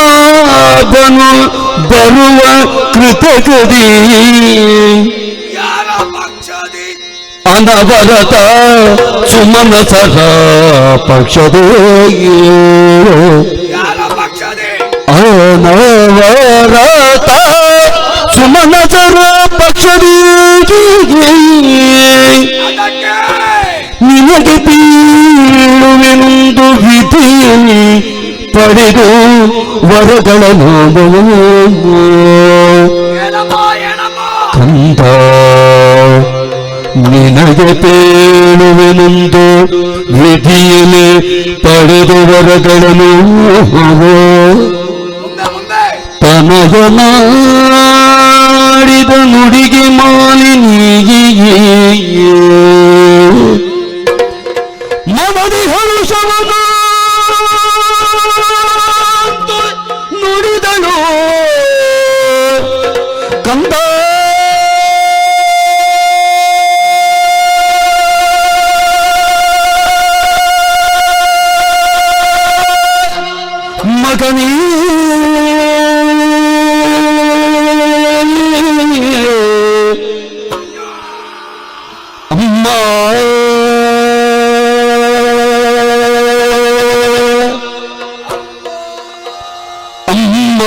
జనాదనాదను బరువ కృతగది అనవరత సుమన సహా పక్షదే ಕಂದ ನಿನಗೆ ತೇಳುವೆನೆಂದು ವಿಧಿಯಲ್ಲಿ ಪಡೆದು ವರಗಳನ್ನು ಮಗನೇ ಅಮ್ಮ ಅಮ್ಮ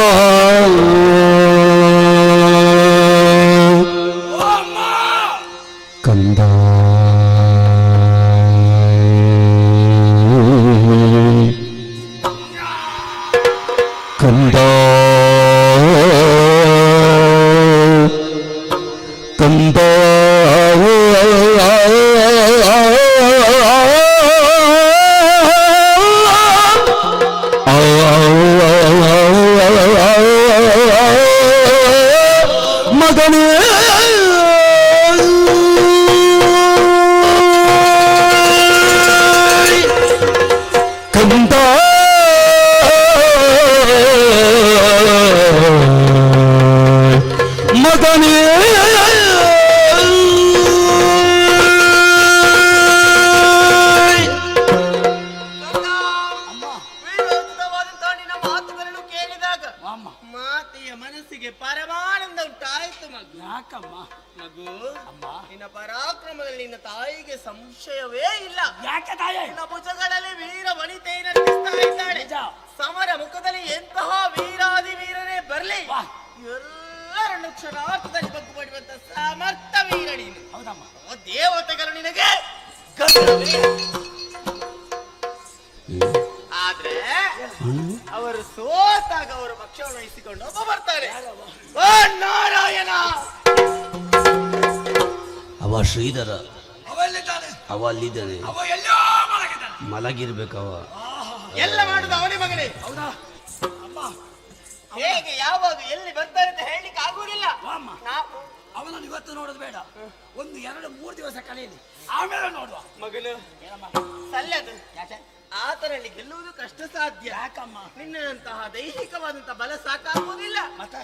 ಕಂದ ಸಂಶಯವೇ ಇಲ್ಲ. ಯಾಕೆ ತಾಯೇ? ನಿನ್ನ ಭುಜಗಳಲ್ಲಿ ವೀರ ವನಿತೆಯ ನಡೆಸ್ತಾ ಇದ್ದಾಳೆ. ಸಮರ ಮುಖದಲ್ಲಿ ಎಂತಹ ವೀರಾದಿ ವೀರನೇ ಬರಲಿ. ಎಲ್ಲರನ್ನು ಕ್ಷಣಾರ್ಥದಲ್ಲಿ ಬಗ್ಗು ಮಾಡುವಂತ ಸಮರ್ಥ ವೀರ ನೀನು. ಹೌದಮ್ಮ. ಓ ದೇವತೆಗಳು ನಿನಗೆ. ಆದ್ರೆ ಅವರು ಸೋತಾಗ ಅವರು ಪಕ್ಷವನ್ನು ವಹಿಸಿಕೊಂಡು ಒಬ್ಬ ಬರ್ತಾರೆ. ಓ ನಾರಾಯಣ. ಅವ ಶ್ರೀಧರ. ಅವ ಅಲ್ಲಿದ್ದಾನೆ. ಅವ. ಎಲ್ಲೋ ಮಲಗಿದ್ದಾನೆ ಮಲಗಿರ್ಬೇಕವ ಎಲ್ಲ ಮಾಡುದು ಅವನೇ ಮಗನೇ. ಹೌದಾ? ಅಮ್ಮ ಹೇಗೆ ಯಾವಾಗ ಎಲ್ಲಿ ಬರ್ತಾರೆ ಅಂತ ಹೇಳಲಿಕ್ಕೆ ಆಗುವುದಿಲ್ಲ ವಾ ಅಮ್ಮ. ನಾವು ಅವನನ್ನು ಇವತ್ತು ನೋಡೋದು ಬೇಡ. ಒಂದು ಎರಡು ಮೂರು ದಿವಸ ಕಳೆಯಲಿ. ಆಮೇಲೆ ನೋಡುವ. ಮಗನು. ಏನಮ್ಮ? ಸಲ್ಲದು. ಯಾಕೆ? ಆತನಲ್ಲಿ ಗೆಲ್ಲುವುದು ಕಷ್ಟ ಸಾಧ್ಯ. ಯಾಕಮ್ಮ? ನಿನ್ನಂತಹ ದೈಹಿಕವಾದಂತಹ ಬಲ ಸಾಕಾಗುವುದಿಲ್ಲ. ಮತ್ತೆ?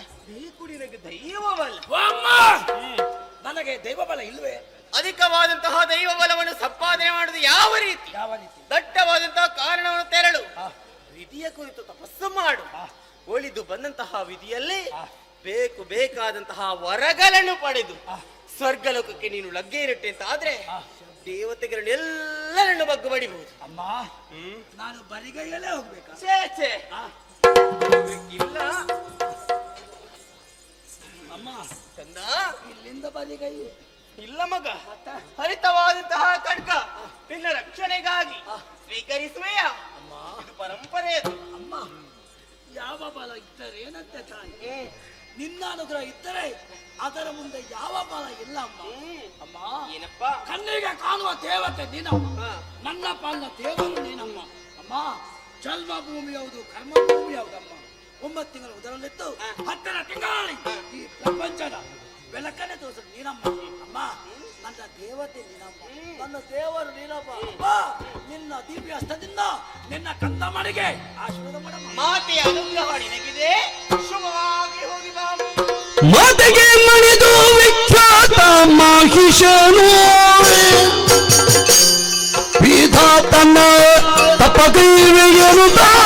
ನಿನಗೆ ದೈವಬಲ ಓ ಅಮ್ಮ! ನನಗೆ ದೈವ ಬಲ ಇಲ್ವೇ? ಅಧಿಕವಾದಂತಹ ದೈವ ಬಲವನ್ನು ಸಂಪಾದನೆ ಮಾಡುವುದು ಯಾವ ರೀತಿ? ಯಾವ ರೀತಿ? ದಟ್ಟವಾದಂತಹ ಕಾರಣವನ್ನು ತೆರಳು. ವಿಧಿಯ ಕುರಿತು ತಪಸ್ಸು ಮಾಡು. ಒಳಿದು ಬಂದಂತಹ ವಿಧಿಯಲ್ಲಿ. ಬೇಕು ಬೇಕಾದಂತಹ ವರಗಳನ್ನು ಪಡೆದು. ಸ್ವರ್ಗಲೋಕಕ್ಕೆ ನೀನು ಲಗ್ಗೆ ಇರುತ್ತೆ ಅಂತ ಆದ್ರೆ ದೇವತೆಗಳನ್ನು ಎಲ್ಲರನ್ನು ಬಗ್ಗು ಬಡಿಬಹುದು ಅಮ್ಮ ನಾನು ಬರಿಗೈಯಲ್ಲೇ ಹೋಗ್ಬೇಕು? ಛೇ ಛೇ. ಅಮ್ಮ ಚಂದ. ಇಲ್ಲಿಂದ ಬರಿಗೈ. ಇಲ್ಲ ಮಗ. ಹರಿತವಾದಂತಹ ಖಡ್ಗ ನಿನ್ನ ರಕ್ಷಣೆಗಾಗಿ ಸ್ವೀಕರಿಸುವೆಯ? ಇದು ಪರಂಪರೆ ಅಮ್ಮ ಯಾವ ಬಲ ಇದ್ದರೆ ಏನಂತೆ ತಾಯಿ ನಿನ್ನ ಅನುಗ್ರಹ ಇದ್ದರೆ ಅದರ ಮುಂದೆ ಯಾವ ಬಲ ಇಲ್ಲ ಅಮ್ಮ. ಅಮ್ಮ ಏನಪ್ಪ? ಕಣ್ಣಿಗೆ ಕಾಣುವ ದೇವತೆ ನೀನಮ್ಮ. ನನ್ನ ಪಾಲಿನ ದೇವರು ನೀನಮ್ಮ. ಅಮ್ಮ ಜನ್ಮ ಭೂಮಿ ಯಾವುದು ಕರ್ಮ ಭೂಮಿ ಯಾವುದಮ್ಮ ಒಂಬತ್ತು ತಿಂಗಳು ಉದರಲ್ಲಿತ್ತು ಹತ್ತರ ತಿಂಗಳಲ್ಲಿ ಈ ಪ್ರಪಂಚದ ಬೆಳಕನ್ನೇ ತೋರಿಸಲು ನೀನಮ್ಮ ಅಮ್ಮ ನನ್ನ ದೇವತೆ ನೀನಮ್ಮ ನನ್ನ ದೇವರು ನೀನಮ್ಮ ಅಮ್ಮ ನಿನ್ನ ದಿವ್ಯ ಹಸ್ತದಿಂದ ನಿನ್ನ ಕಂದ ಮನೆಗೆ ಆಶೀರ್ವಾದ ಮಾಡಮ್ಮ. ಮಾತೆಯ ಅನುಗ್ರಹ ನಿನಗಿದೆ. ಶುಭವಾಗಿ ಹೋಗಿ ಬಾ ಮಾತೆಗೆ ಮಣಿದು ವಿಖ್ಯಾತ ಮಹಿಷನು ವಿಧಾತನ ತಪಗೈವೆಯರುತ್ತ ಗಣಪರ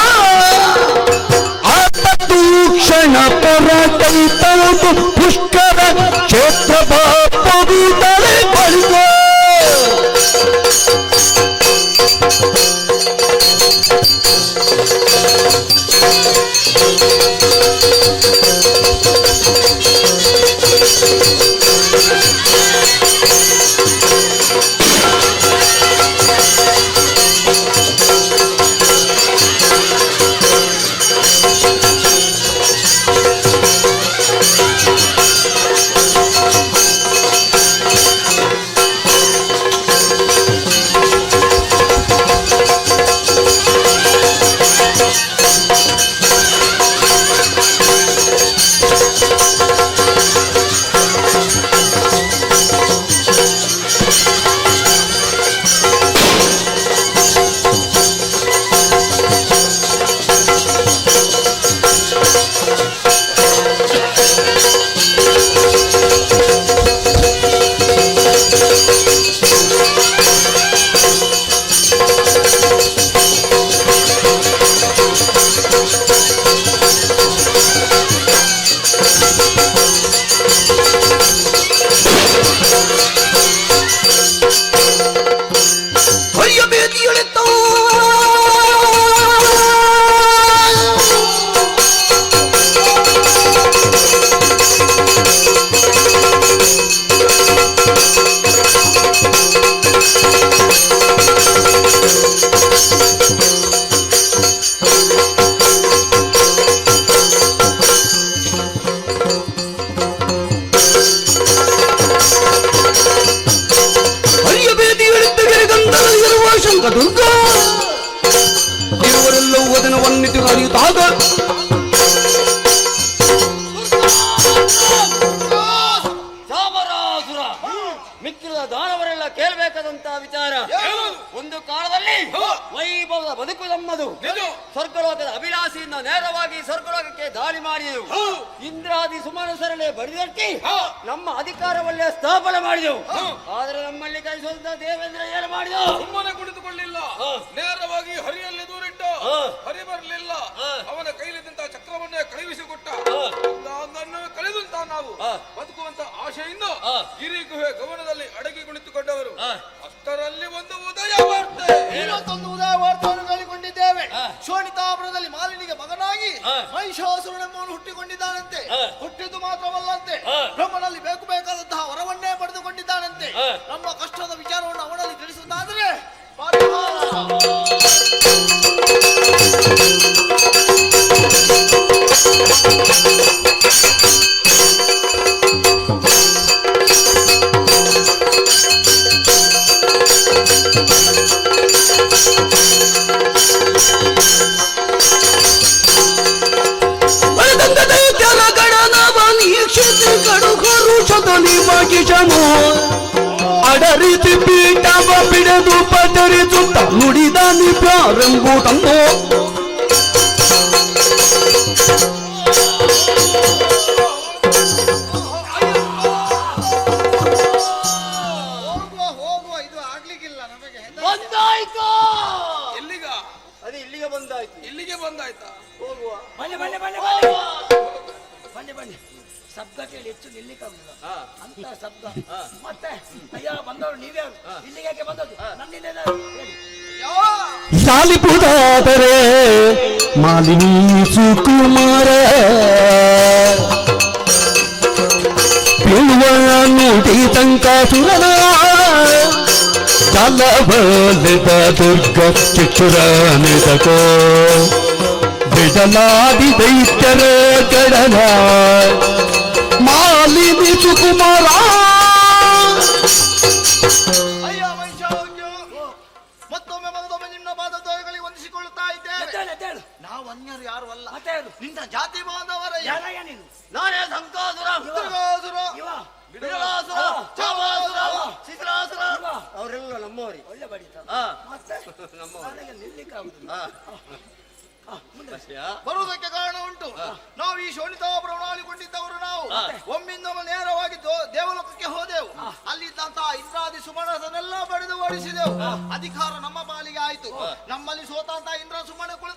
ಇರುವ ಶಂಕದುರ್ಗ ಇವರೆಲ್ಲವೂ ವದನವನ್ನಿತು ಅರಿಯುತ್ತಾಗ ಮಿಕ್ಕಿದ ದಾನವರೆಲ್ಲ ಕೇಳಬೇಕಾದಂತಹ ವಿಚಾರ. ವೈಭವದ ಬದುಕು ನಮ್ಮದು. ಸ್ವರ್ಗಲೋಕದ ಅಭಿಲಾಷೆಯಿಂದ ನೇರವಾಗಿ ಸ್ವರ್ಗಲೋಕಕ್ಕೆ ದಾಳಿ ಮಾಡಿದೆವು. ಇಂದ್ರಾದಿ ಸುಮನಸರಳೆ ಬಡಿದಟ್ಟಿ ನಮ್ಮ ಅಧಿಕಾರವಲ್ಲೇ ಸ್ಥಾಪನೆ ಮಾಡಿದೆವು. ಆದರೆ ನಮ್ಮಲ್ಲಿ ಕಲಿಸುವಂತ ದೇವೇಂದ್ರ ಏನು ಮಾಡಿದವು? ಸುಮ್ಮನೆ ಕುಳಿತುಕೊಳ್ಳಿಲ್ಲ. ನೇರವಾಗಿ ಹರಿಯಲ್ಲಿ ದೂರಿಟ್ಟು ಹರಿ ಬರಲಿಲ್ಲ. ಅವನ ಕೈಲಿದ್ದಂತ ಚಕ್ರವನ್ನೇ ಕಳುಹಿಸಿಕೊಟ್ಟ ಕಳೆದಂತ ನಾವು ಬದುಕುವಂತ ಆಶೆಯಿಂದ ಗಿರಿ ಹುಟ್ಟಿದ್ದು ಮಾತ್ರವಲ್ಲಂತೆ. ಬ್ರಹ್ಮನಲ್ಲಿ ಬೇಕು ಬೇಕಾದಂತಹ ವರವನ್ನೇ ಪಡೆದುಕೊಂಡಿದ್ದಾನಂತೆ. ನಮ್ಮ ಕಷ್ಟದ ವಿಚಾರವನ್ನು ಅವನಲ್ಲಿ ತಿಳಿಸುವುದಾದರೆ ಬಂದಾಯ್ತು! ಎಲ್ಲಿಗ? ಅದು ಇಲ್ಲಿಗೆ ಬಂದಾಯ್ತು. ಇಲ್ಲಿಗೆ ಬಂದಾಯ್ತಾ? ಹೋಗುವ. ಬನ್ನಿ ಬನ್ನಿ ಬನ್ನಿ ಬನ್ನಿ ಬನ್ನಿ ಬನ್ನಿ ಶಬ್ದ ಕೇಳಿ ಹೆಚ್ಚು ನಿಲ್ಲಿಕ್ಕಾಗುದಿಲ್ಲ ಅಂತ ಶಬ್ದ ಮತ್ತೆ ಅಯ್ಯ ಬಂದವರು ನೀವೇ ಇಲ್ಲಿಗೆ ಯಾಕೆ ಬಂದದ್ದು ನನ್ನಿಂದ ಏನಾದ್ರು ಹೇಳಿ ಸಾಲಿಪುದಾದರೆ ಮಾಲಿನಿ ಸುಕುಮಾರ ಬೀಳುವ ನುಡಿ ತಂಕಾಸುರನ ಜಲಬಲದ ದುರ್ಗ ಚಿಚ್ಚುರನಿದಕೋ ಬಿಡಲಾದಿ ದೈತ್ಯರ ಗಡನ ಮಾಲಿನಿ ಸುಕುಮಾರ ಮತ್ತೊಮ್ಮೆ ನಿನ್ನ ಪಾದದ್ವಯಗಳಿಗೆ ವಂದಿಸಿಕೊಳ್ಳುತ್ತಾ ಇದ್ದೇವೆ. ನಾವು ಅನ್ಯರು ಯಾರು ಅಲ್ಲ. ಮತ್ತೆ ಯಾರು? ನಿನ್ನ ಜಾತಿ ಬಾಂಧವರ. ನೀನು? ಸಂಕಾಸುರ ಬಿಡಲಾಸುರ ಚಾಮಾಸುರ ಅವರೆಲ್ಲ ನಮ್ಮವರಿ. ಒಳ್ಳೆ ಬಡಿತ ಹಾ. ಮತ್ತೆ? ನಮ್ಮವರು. ನನಗೆ ನಿಲ್ಲಿಕ್ಕಾಗುದಿಲ್ಲ. ಹಾ. ಆ, ಮುಂದೆ ಅಷ್ಟೇ ಬರುವುದಕ್ಕೆ ಕಾರಣ ಉಂಟು. ನಾವು ಈ ಶೋಣಿತಾಪುರವನ್ನು ಆಳಿಕೊಂಡಿದ್ದವರು ನಾವು. ಒಮ್ಮಿಂದ ನೇರವಾಗಿ ದೇವಲೋಕಕ್ಕೆ ಹೋದೆವು. ಅಲ್ಲಿದ್ದಂತಹ ಇಂದ್ರಾದಿ ಸುಮಣಸನ್ನೆಲ್ಲ ಪಡೆದು ಓಡಿಸಿದೆವು. ಅಧಿಕಾರ ನಮ್ಮ ಪಾಲಿಗೆ ಆಯ್ತು. ನಮ್ಮಲ್ಲಿ ಸೋತಂತ ಇಂದ್ರ ಸುಮಣ ಕುಲ